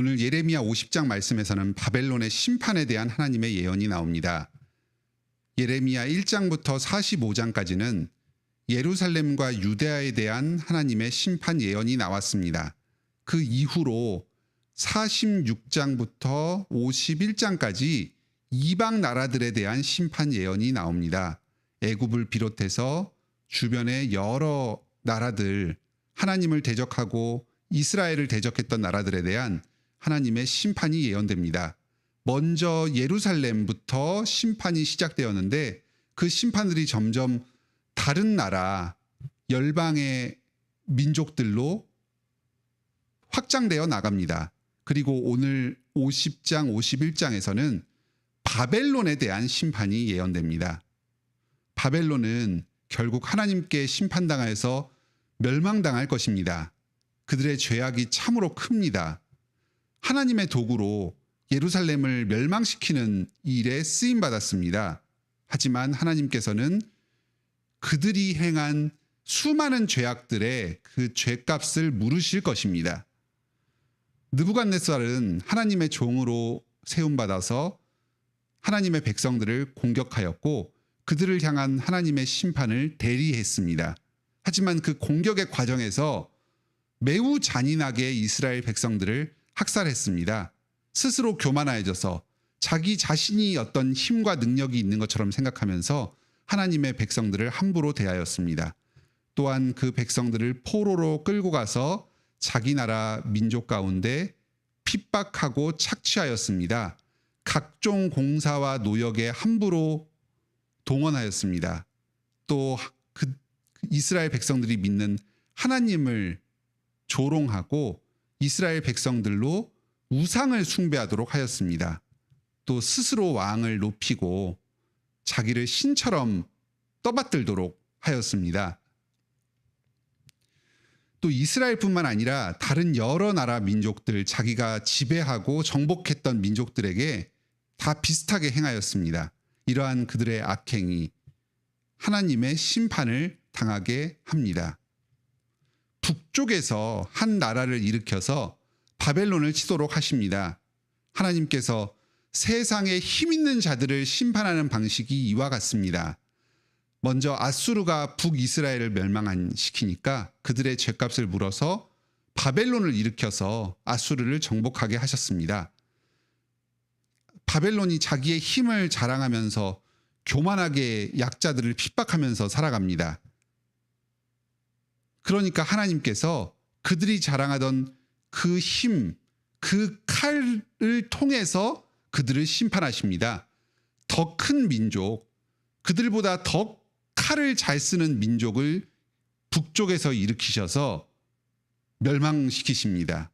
오늘 예레미야 50장 말씀에서는 바벨론의 심판에 대한 하나님의 예언이 나옵니다. 예레미야 1장부터 45장까지는 예루살렘과 유대아에 대한 하나님의 심판 예언이 나왔습니다. 그 이후로 46장부터 51장까지 이방 나라들에 대한 심판 예언이 나옵니다. 애굽을 비롯해서 주변의 여러 나라들 하나님을 대적하고 이스라엘을 대적했던 나라들에 대한 하나님의 심판이 예언됩니다. 먼저 예루살렘부터 심판이 시작되었는데 그 심판들이 점점 다른 나라 열방의 민족들로 확장되어 나갑니다. 그리고 오늘 50장, 51장에서는 바벨론에 대한 심판이 예언됩니다. 바벨론은 결국 하나님께 심판당하여서 멸망당할 것입니다. 그들의 죄악이 참으로 큽니다. 하나님의 도구로 예루살렘을 멸망시키는 일에 쓰임 받았습니다. 하지만 하나님께서는 그들이 행한 수많은 죄악들의 그 죄값을 물으실 것입니다. 느부갓네살은 하나님의 종으로 세움 받아서 하나님의 백성들을 공격하였고 그들을 향한 하나님의 심판을 대리했습니다. 하지만 그 공격의 과정에서 매우 잔인하게 이스라엘 백성들을 학살했습니다. 스스로 교만하여져서 자기 자신이 어떤 힘과 능력이 있는 것처럼 생각하면서 하나님의 백성들을 함부로 대하였습니다. 또한 그 백성들을 포로로 끌고 가서 자기 나라 민족 가운데 핍박하고 착취하였습니다. 각종 공사와 노역에 함부로 동원하였습니다. 또 그 이스라엘 백성들이 믿는 하나님을 조롱하고 이스라엘 백성들로 우상을 숭배하도록 하였습니다. 또 스스로 왕을 높이고 자기를 신처럼 떠받들도록 하였습니다. 또 이스라엘뿐만 아니라 다른 여러 나라 민족들 자기가 지배하고 정복했던 민족들에게 다 비슷하게 행하였습니다. 이러한 그들의 악행이 하나님의 심판을 당하게 합니다. 북쪽에서 한 나라를 일으켜서 바벨론을 치도록 하십니다. 하나님께서 세상에 힘 있는 자들을 심판하는 방식이 이와 같습니다. 먼저 아수르가 북이스라엘을 멸망한 시키니까 그들의 죄값을 물어서 바벨론을 일으켜서 아수르를 정복하게 하셨습니다. 바벨론이 자기의 힘을 자랑하면서 교만하게 약자들을 핍박하면서 살아갑니다. 그러니까 하나님께서 그들이 자랑하던 그 힘, 그 칼을 통해서 그들을 심판하십니다. 더 큰 민족, 그들보다 더 칼을 잘 쓰는 민족을 북쪽에서 일으키셔서 멸망시키십니다.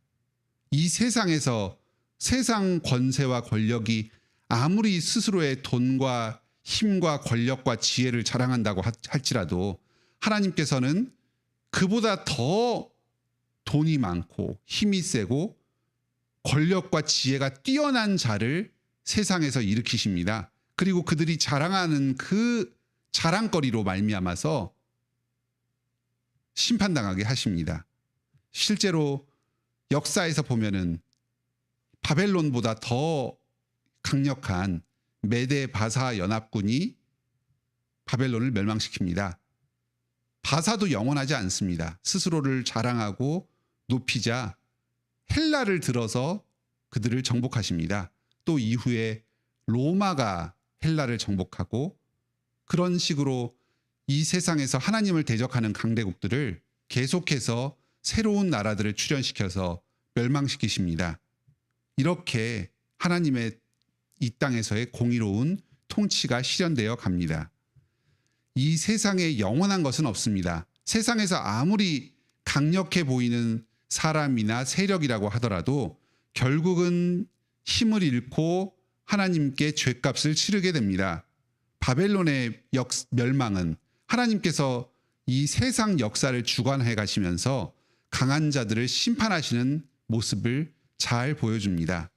이 세상에서 세상 권세와 권력이 아무리 스스로의 돈과 힘과 권력과 지혜를 자랑한다고 할지라도 하나님께서는 그보다 더 돈이 많고 힘이 세고 권력과 지혜가 뛰어난 자를 세상에서 일으키십니다. 그리고 그들이 자랑하는 그 자랑거리로 말미암아서 심판당하게 하십니다. 실제로 역사에서 보면은 바벨론보다 더 강력한 메데 바사 연합군이 바벨론을 멸망시킵니다. 바사도 영원하지 않습니다. 스스로를 자랑하고 높이자 헬라를 들어서 그들을 정복하십니다. 또 이후에 로마가 헬라를 정복하고 그런 식으로 이 세상에서 하나님을 대적하는 강대국들을 계속해서 새로운 나라들을 출현시켜서 멸망시키십니다. 이렇게 하나님의 이 땅에서의 공의로운 통치가 실현되어 갑니다. 이 세상에 영원한 것은 없습니다. 세상에서 아무리 강력해 보이는 사람이나 세력이라고 하더라도 결국은 힘을 잃고 하나님께 죄값을 치르게 됩니다. 바벨론의 역, 멸망은 하나님께서 이 세상 역사를 주관해 가시면서 강한 자들을 심판하시는 모습을 잘 보여줍니다.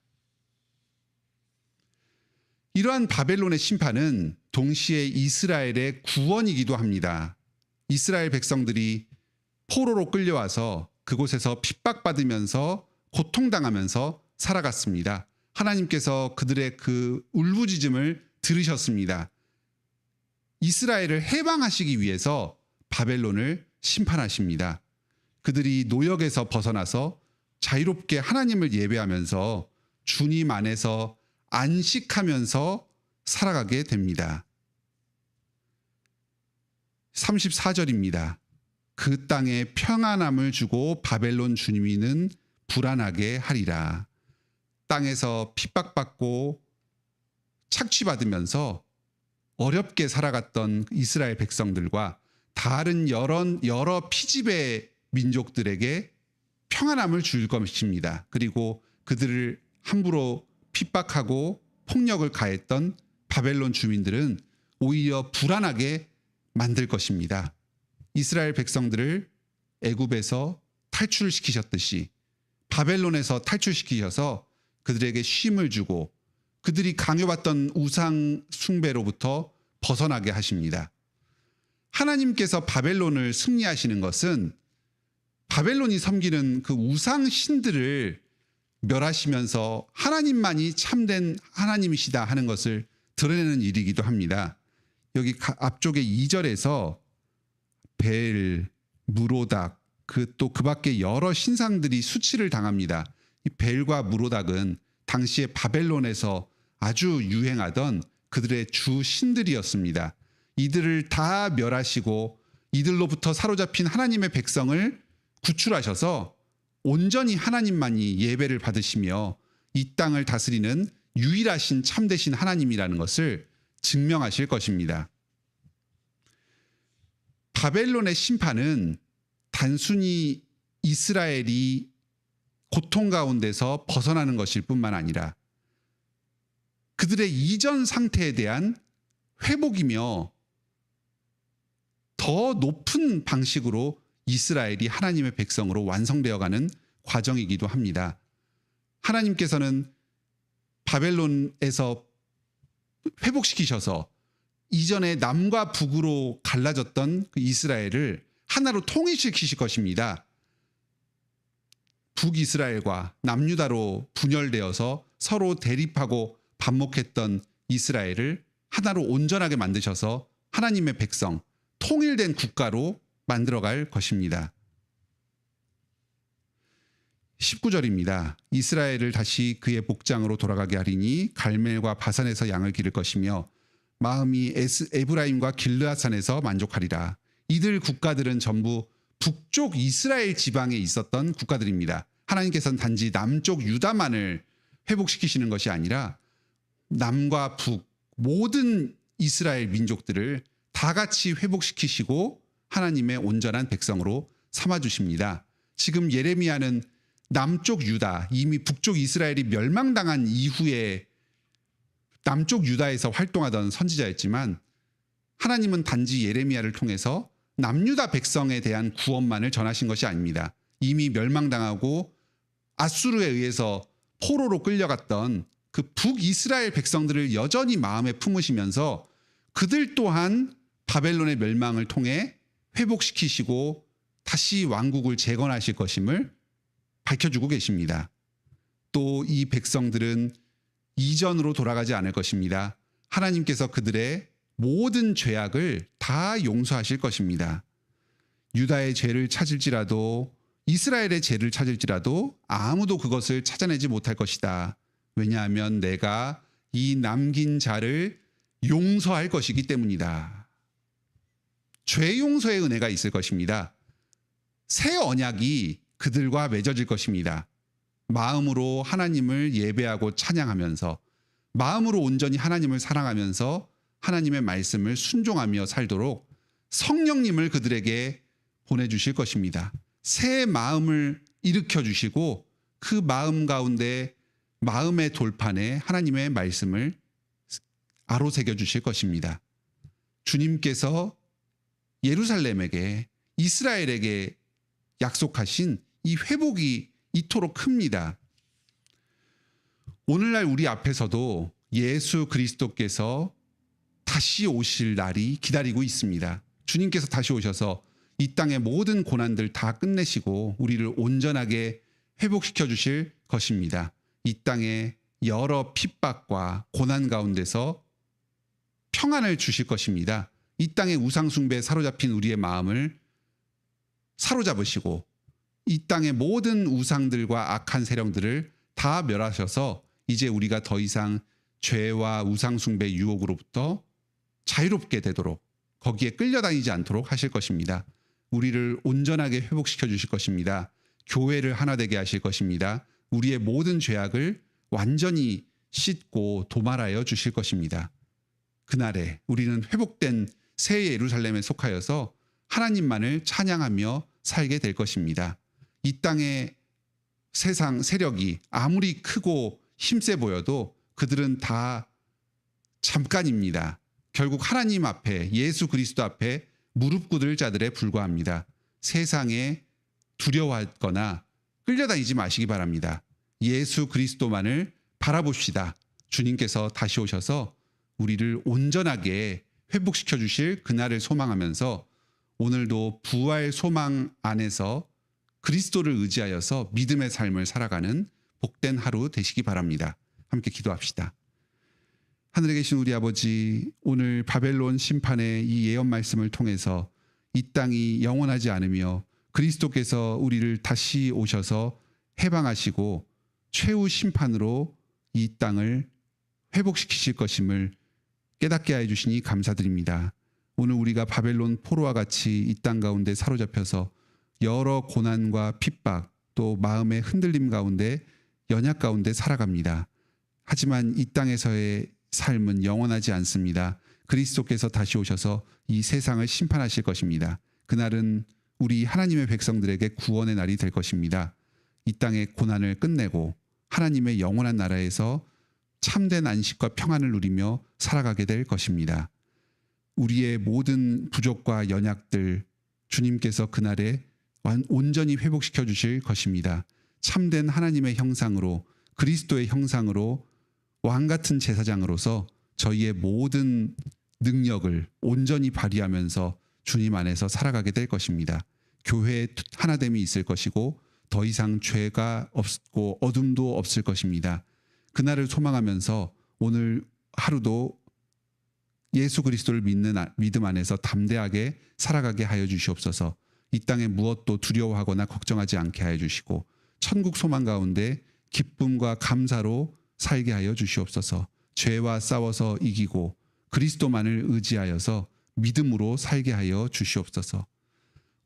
이러한 바벨론의 심판은 동시에 이스라엘의 구원이기도 합니다. 이스라엘 백성들이 포로로 끌려와서 그곳에서 핍박받으면서 고통당하면서 살아갔습니다. 하나님께서 그들의 그 울부짖음을 들으셨습니다. 이스라엘을 해방하시기 위해서 바벨론을 심판하십니다. 그들이 노역에서 벗어나서 자유롭게 하나님을 예배하면서 주님 안에서 안식하면서 살아가게 됩니다. 34절입니다. 그 땅에 평안함을 주고 바벨론 주민은 불안하게 하리라. 땅에서 핍박받고 착취받으면서 어렵게 살아갔던 이스라엘 백성들과 다른 여러, 여러 피지배 민족들에게 평안함을 줄 것입니다. 그리고 그들을 함부로 핍박하고 폭력을 가했던 바벨론 주민들은 오히려 불안하게 만들 것입니다. 이스라엘 백성들을 애굽에서 탈출시키셨듯이 바벨론에서 탈출시키셔서 그들에게 쉼을 주고 그들이 강요받던 우상 숭배로부터 벗어나게 하십니다. 하나님께서 바벨론을 승리하시는 것은 바벨론이 섬기는 그 우상 신들을 멸하시면서 하나님만이 참된 하나님이시다 하는 것을 드러내는 일이기도 합니다. 여기 앞쪽에 2절에서 벨, 무로닥, 그 또 그 밖에 여러 신상들이 수치를 당합니다. 이 벨과 무로닥은 당시에 바벨론에서 아주 유행하던 그들의 주 신들이었습니다. 이들을 다 멸하시고 이들로부터 사로잡힌 하나님의 백성을 구출하셔서 온전히 하나님만이 예배를 받으시며 이 땅을 다스리는 유일하신 참되신 하나님이라는 것을 증명하실 것입니다. 바벨론의 심판은 단순히 이스라엘이 고통 가운데서 벗어나는 것일 뿐만 아니라 그들의 이전 상태에 대한 회복이며 더 높은 방식으로 이스라엘이 하나님의 백성으로 완성되어 가는 과정이기도 합니다. 하나님께서는 바벨론에서 회복시키셔서 이전에 남과 북으로 갈라졌던 그 이스라엘을 하나로 통일시키실 것입니다. 북이스라엘과 남유다로 분열되어서 서로 대립하고 반목했던 이스라엘을 하나로 온전하게 만드셔서 하나님의 백성, 통일된 국가로 만들어갈 것입니다. 19절입니다. 이스라엘을 다시 그의 복장으로 돌아가게 하리니 갈멜과 바산에서 양을 기를 것이며 마음이 에스, 에브라임과 길르앗산에서 만족하리라. 이들 국가들은 전부 북쪽 이스라엘 지방에 있었던 국가들입니다. 하나님께서는 단지 남쪽 유다만을 회복시키시는 것이 아니라 남과 북 모든 이스라엘 민족들을 다 같이 회복시키시고 하나님의 온전한 백성으로 삼아 주십니다. 지금 예레미야는 남쪽 유다 이미 북쪽 이스라엘이 멸망당한 이후에 남쪽 유다에서 활동하던 선지자였지만 하나님은 단지 예레미야를 통해서 남유다 백성에 대한 구원만을 전하신 것이 아닙니다. 이미 멸망당하고 아수르에 의해서 포로로 끌려갔던 그 북이스라엘 백성들을 여전히 마음에 품으시면서 그들 또한 바벨론의 멸망을 통해 회복시키시고 다시 왕국을 재건하실 것임을 밝혀주고 계십니다. 또 이 백성들은 이전으로 돌아가지 않을 것입니다. 하나님께서 그들의 모든 죄악을 다 용서하실 것입니다. 유다의 죄를 찾을지라도 이스라엘의 죄를 찾을지라도 아무도 그것을 찾아내지 못할 것이다. 왜냐하면 내가 이 남긴 자를 용서할 것이기 때문이다. 죄 용서의 은혜가 있을 것입니다. 새 언약이 그들과 맺어질 것입니다. 마음으로 하나님을 예배하고 찬양하면서 마음으로 온전히 하나님을 사랑하면서 하나님의 말씀을 순종하며 살도록 성령님을 그들에게 보내주실 것입니다. 새 마음을 일으켜 주시고 그 마음 가운데 마음의 돌판에 하나님의 말씀을 아로새겨 주실 것입니다. 주님께서 예루살렘에게 이스라엘에게 약속하신 이 회복이 이토록 큽니다. 오늘날 우리 앞에서도 예수 그리스도께서 다시 오실 날이 기다리고 있습니다. 주님께서 다시 오셔서 이 땅의 모든 고난들 다 끝내시고 우리를 온전하게 회복시켜 주실 것입니다. 이 땅에 여러 핍박과 고난 가운데서 평안을 주실 것입니다. 이 땅의 우상숭배에 사로잡힌 우리의 마음을 사로잡으시고 이 땅의 모든 우상들과 악한 세력들을 다 멸하셔서 이제 우리가 더 이상 죄와 우상숭배 유혹으로부터 자유롭게 되도록 거기에 끌려다니지 않도록 하실 것입니다. 우리를 온전하게 회복시켜 주실 것입니다. 교회를 하나 되게 하실 것입니다. 우리의 모든 죄악을 완전히 씻고 도말하여 주실 것입니다. 그날에 우리는 회복된 새 예루살렘에 속하여서 하나님만을 찬양하며 살게 될 것입니다. 이 땅의 세상 세력이 아무리 크고 힘세 보여도 그들은 다 잠깐입니다. 결국 하나님 앞에 예수 그리스도 앞에 무릎 꿇을 자들에 불과합니다. 세상에 두려워하거나 끌려다니지 마시기 바랍니다. 예수 그리스도만을 바라봅시다. 주님께서 다시 오셔서 우리를 온전하게 회복시켜 주실 그날을 소망하면서 오늘도 부활 소망 안에서 그리스도를 의지하여서 믿음의 삶을 살아가는 복된 하루 되시기 바랍니다. 함께 기도합시다. 하늘에 계신 우리 아버지, 오늘 바벨론 심판의 이 예언 말씀을 통해서 이 땅이 영원하지 않으며 그리스도께서 우리를 다시 오셔서 해방하시고 최후 심판으로 이 땅을 회복시키실 것임을 깨닫게 해 주시니 감사드립니다. 오늘 우리가 바벨론 포로와 같이 이 땅 가운데 사로잡혀서 여러 고난과 핍박 또 마음의 흔들림 가운데 연약 가운데 살아갑니다. 하지만 이 땅에서의 삶은 영원하지 않습니다. 그리스도께서 다시 오셔서 이 세상을 심판하실 것입니다. 그날은 우리 하나님의 백성들에게 구원의 날이 될 것입니다. 이 땅의 고난을 끝내고 하나님의 영원한 나라에서 참된 안식과 평안을 누리며 살아가게 될 것입니다. 우리의 모든 부족과 연약들 주님께서 그날에 온전히 회복시켜 주실 것입니다. 참된 하나님의 형상으로 그리스도의 형상으로 왕 같은 제사장으로서 저희의 모든 능력을 온전히 발휘하면서 주님 안에서 살아가게 될 것입니다. 교회에 하나됨이 있을 것이고 더 이상 죄가 없고 어둠도 없을 것입니다. 그날을 소망하면서 오늘 하루도 예수 그리스도를 믿는 믿음 안에서 담대하게 살아가게 하여 주시옵소서. 이 땅에 무엇도 두려워하거나 걱정하지 않게 하여 주시고 천국 소망 가운데 기쁨과 감사로 살게 하여 주시옵소서. 죄와 싸워서 이기고 그리스도만을 의지하여서 믿음으로 살게 하여 주시옵소서.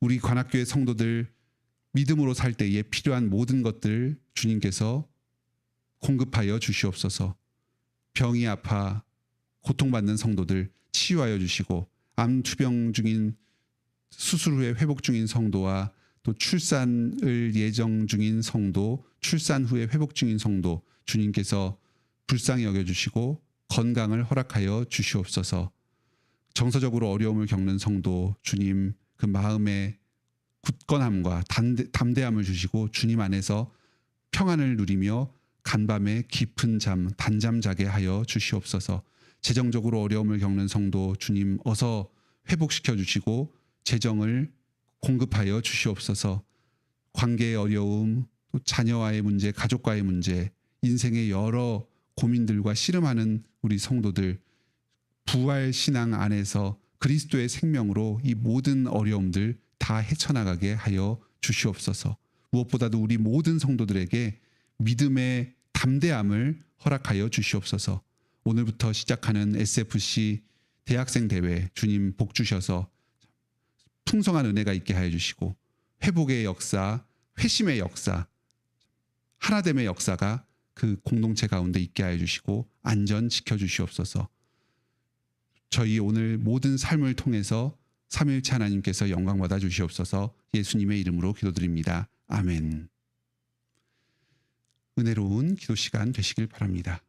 우리 관악교회 성도들 믿음으로 살 때에 필요한 모든 것들 주님께서 공급하여 주시옵소서. 병이 아파 고통받는 성도들 치유하여 주시고 암 투병 중인 수술 후에 회복 중인 성도와 또 출산을 예정 중인 성도, 출산 후에 회복 중인 성도 주님께서 불쌍히 여겨 주시고 건강을 허락하여 주시옵소서. 정서적으로 어려움을 겪는 성도 주님 그 마음의 굳건함과 담대, 담대함을 주시고 주님 안에서 평안을 누리며 간밤에 깊은 잠 단잠 자게 하여 주시옵소서. 재정적으로 어려움을 겪는 성도 주님 어서 회복시켜 주시고 재정을 공급하여 주시옵소서. 관계의 어려움, 또 자녀와의 문제, 가족과의 문제, 인생의 여러 고민들과 씨름하는 우리 성도들 부활 신앙 안에서 그리스도의 생명으로 이 모든 어려움들 다 헤쳐나가게 하여 주시옵소서. 무엇보다도 우리 모든 성도들에게 믿음의 담대함을 허락하여 주시옵소서. 오늘부터 시작하는 SFC 대학생 대회 주님 복 주셔서 풍성한 은혜가 있게 하여 주시고 회복의 역사, 회심의 역사, 하나됨의 역사가 그 공동체 가운데 있게 하여 주시고 안전 지켜 주시옵소서. 저희 오늘 모든 삶을 통해서 삼일체 하나님께서 영광 받아 주시옵소서. 예수님의 이름으로 기도드립니다. 아멘. 은혜로운 기도 시간 되시길 바랍니다.